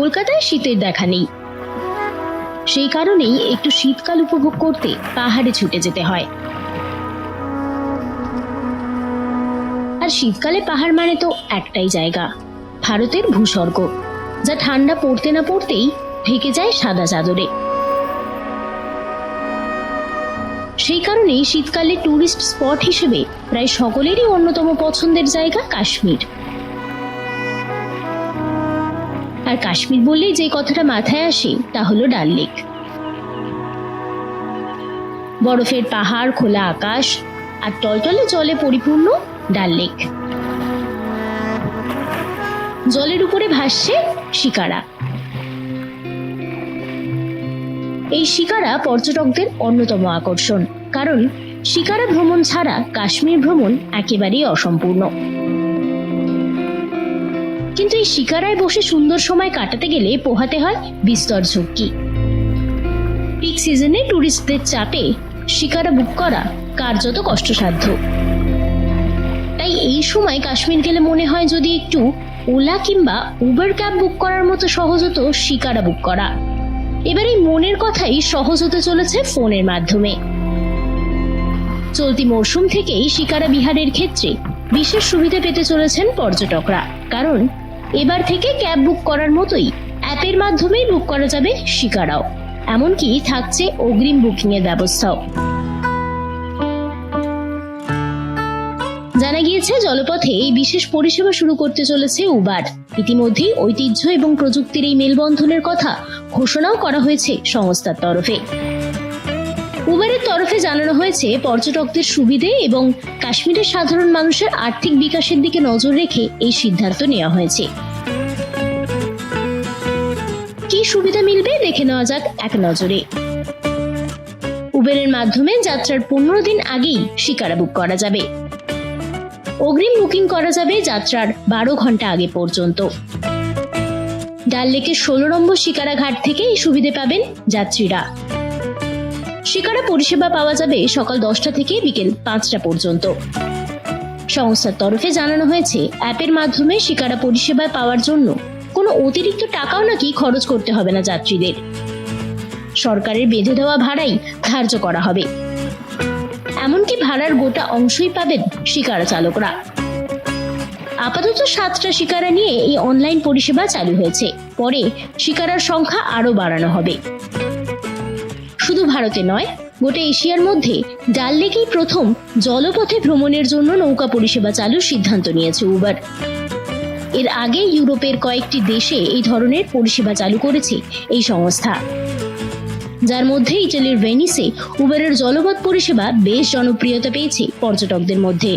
কলকাতায় শীতের দেখা নেই। সেই কারণেই একটু শীতকাল উপভোগ করতে পাহাড়ে ছুটে যেতে হয়। আর শীতকালে পাহাড় মানে তো একটাই জায়গা, ভারতের ভূস্বর্গ, যা ঠান্ডা পড়তে না পড়তেই ঢেকে যায় সাদা চাদরে। সেই কারণেই শীতকালে টুরিস্ট স্পট হিসেবে প্রায় সকলেরই অন্যতম পছন্দের জায়গা কাশ্মীর। আর কাশ্মীর বললেই যে কথাটা মাথায় আসে, তা হলো ডাল লেক। বরফের পাহাড়, খোলা আকাশ আর টলটলে জলে পরিপূর্ণ ডাল লেক। জলের উপরে ভাসছে শিকারা। এই শিকারা পর্যটকদের অন্যতম আকর্ষণ, কারণ শিকারা ভ্রমণ ছাড়া কাশ্মীর ভ্রমণ একেবারেই অসম্পূর্ণ। এই শিকারায় বসে সুন্দর সময় কাটাতে গেলে পোহাতে হয় বিস্তর ঝক্কি। পিক সিজনে ট্যুরিস্টদের চাপে শিকারা বুক করা কার্যত কষ্টসাধ্য। তাই এই সময় কাশ্মীর গেলে মনে হয় যদি একটু ওলা কিংবা উবার ক্যাব বুক করার মতো সহজ হতো শিকারা বুক করা। এবার এই মনের কথাই সহজ হতে চলেছে ফোনের মাধ্যমে। চলতি মরশুম থেকেই শিকারা বিহারের ক্ষেত্রে বিশেষ সুবিধা পেতে চলেছেন পর্যটকরা। কারণ এবার থেকে ক্যাব বুক করার মতোই অ্যাপের মাধ্যমেই বুক করা যাবে শিকারাও। এমনকি থাকছে অগ্রিম বুকিং এর ব্যবস্থাও। জানা গিয়েছে, জলপথে এই বিশেষ পরিষেবা শুরু করতে চলেছে উবার। ইতিমধ্যেই ঐতিহ্য এবং প্রযুক্তির এই মেলবন্ধনের কথা ঘোষণাও করা হয়েছে সংস্থার তরফে। উবারের তরফে জানানো হয়েছে, পর্যটকদের সুবিধে এবং কাশ্মীরের সাধারণ মানুষের আর্থিক বিকাশের দিকে নজর রেখে এই সিদ্ধান্ত নেওয়া হয়েছে। কি সুবিধা মিলবে দেখে নেওয়া যাক এক নজরে। উবেরের মাধ্যমে যাত্রার পনেরো দিন আগেই শিকারা বুক করা যাবে। অগ্রিম বুকিং করা যাবে যাত্রার বারো ঘণ্টা আগে পর্যন্ত। ডাল লেকের ষোলো নম্বর শিকারা ঘাট থেকে এই সুবিধে পাবেন যাত্রীরা। শিকারা পরিষেবা পাওয়া যাবে সকাল দশটা থেকে বিকেল পাঁচটা পর্যন্ত। সংস্থার তরফে জানানো হয়েছে, অ্যাপের মাধ্যমে শিকারা পরিষেবা পাওয়ার জন্য কোনো অতিরিক্ত টাকাও নাকি খরচ করতে হবে না যাত্রীদের। সরকারের বেঁধে দেওয়া ভাড়াই ধার্য করা হবে। এমনকি ভাড়ার গোটা অংশই পাবেন শিকারা চালকরা। আপাতত সাতটা শিকারা নিয়ে এই অনলাইন পরিষেবা চালু হয়েছে। পরে শিকারার সংখ্যা আরও বাড়ানো হবে। শুধু ভারতে নয়, গোটা এশিয়ার মধ্যে ডাল লেকেই প্রথম জলপথে ভ্রমণের জন্য নৌকা পরিষেবা চালুর সিদ্ধান্ত নিয়েছে উবার। এর আগে ইউরোপের কয়েকটি দেশে এই ধরনের পরিষেবা চালু করেছে এই সংস্থা। যার মধ্যে ইটালির ভেনিসে উবারের জলপথ পরিষেবা বেশ জনপ্রিয়তা পেয়েছে পর্যটকদের মধ্যে।